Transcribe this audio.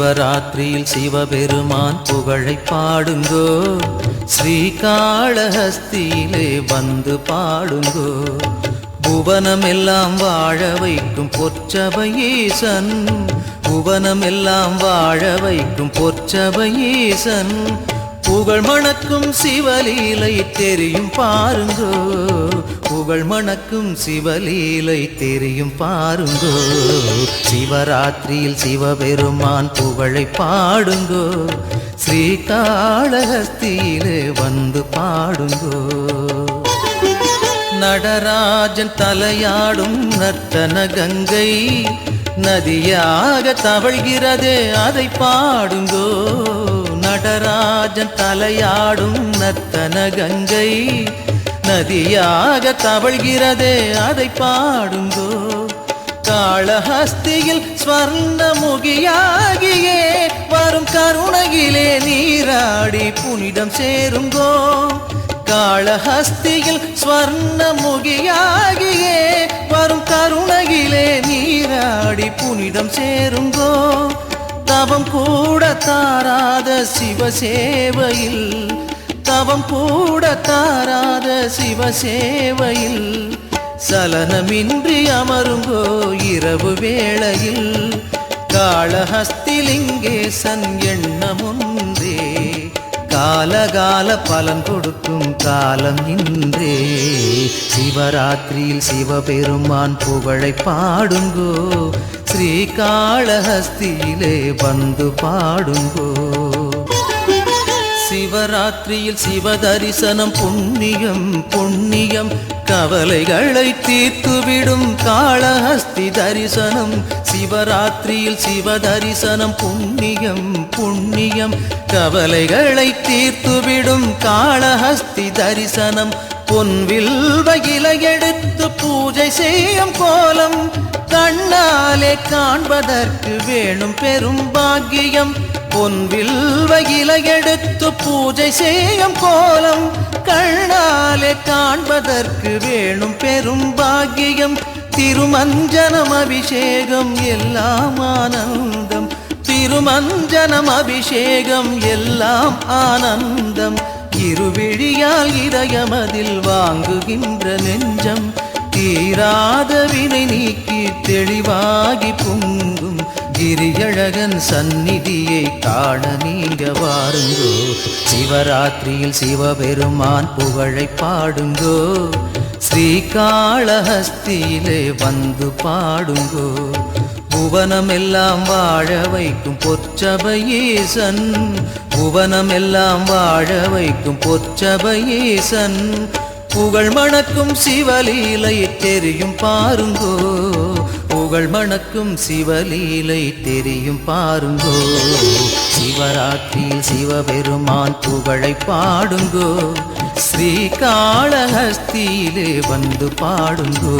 சிவராத்திரியில் சிவபெருமான் புகழை பாடுங்கோ. ஸ்ரீகாளஹஸ்தியிலே வந்து பாடுங்கோ. புவனம் எல்லாம் வாழ வைக்கும் பொற்சபயேசன். புவனம் எல்லாம் வாழ வைக்கும் பொற்சபையீசன். புகழ் மணக்கும் சிவலீலை தெரியும் பாருங்கோ. புகழ் மணக்கும் சிவலீலை தெரியும் பாருங்கோ. சிவராத்திரியில் சிவபெருமான் புகழை பாடுங்கோ. ஸ்ரீகாளஹஸ்தியிலே வந்து பாடுங்கோ. நடராஜன் தலையாடும் நர்த்தன கங்கை நதியாக தவழ்கிறதே அதை பாடுங்கோ. நடராஜன் தலையாடும் நர்த்தன கங்கை நதியாக தவழ்கிறதே அதை பாடுங்கோ. காளஹஸ்தியில் ஸ்வர்ண முகியாகியே வரும் கருணையிலே நீராடி புனிதம் சேருங்கோ. காளஹஸ்தியில் ஸ்வர்ண முகியாகியே வரும் கருணையிலே நீராடி புனிதம் சேருங்கோ. தவம் கூட தாராத சிவசேவையில் தவம் கூட தாராத சிவசேவையில் சலனமின்றி அமருங்கோ இரவு வேளையில். காளஹஸ்திலிங்கேசன் எண்ணமுன்றே. காலகால பலன் கொடுக்கும் காலம் இன்றே. சிவராத்திரியில் சிவபெருமான் புகழை பாடுங்கோ. ஸ்ரீகாளஹஸ்தியிலே வந்து பாடுங்கோ. சிவராத்திரியில் சிவதரிசனம் புண்ணியம் புண்ணியம். கவலைகளை தீர்த்துவிடும் காளஹஸ்தி தரிசனம். சிவராத்திரியில் சிவதரிசனம் புண்ணியம் புண்ணியம். கவலைகளை தீர்த்துவிடும் காளஹஸ்தி தரிசனம். பொன்வில் வகில எடுத்து பூஜை செய்யும் கோலம். கண்ணாலே காண்பதற்கு வேணும் பெரும் பாக்கியம். பொன்வில் வகில எடுத்து பூஜை செய்யும் கோலம். கண்ணாலே காண்பதற்கு வேணும் பெரும் பாக்கியம். திருமஞ்சனம் அபிஷேகம் எல்லாம் ஆனந்தம். திருமஞ்சனம் அபிஷேகம் எல்லாம் ஆனந்தம். இருவிழியால் இதயமதில் வாங்குகின்ற நெஞ்சம். தீராத வினை நீக்கி தெளிவாகி பொங்கும் கிரியழகன் சந்நிதியை காண நீங்க வாருங்கோ. சிவராத்திரியில் சிவபெருமான் புகழை பாடுங்கோ. ஸ்ரீகாளஹஸ்தியிலே வந்து பாடுங்கோ. புவனமெல்லாம் வாழ வைக்கும் பொற்சபையீசன். புவனமெல்லாம் வாழ வைக்கும் பொற்சபையீசன். புகழ் மணக்கும் சிவலீலை தெரியும் பாருங்கோ. புகழ் மணக்கும் சிவலீலை தெரியும் பாருங்கோ. சிவராத்திரியில் சிவபெருமான் புகழை பாடுங்கோ. ஸ்ரீகாளஹஸ்தியிலே வந்து பாடுங்கோ.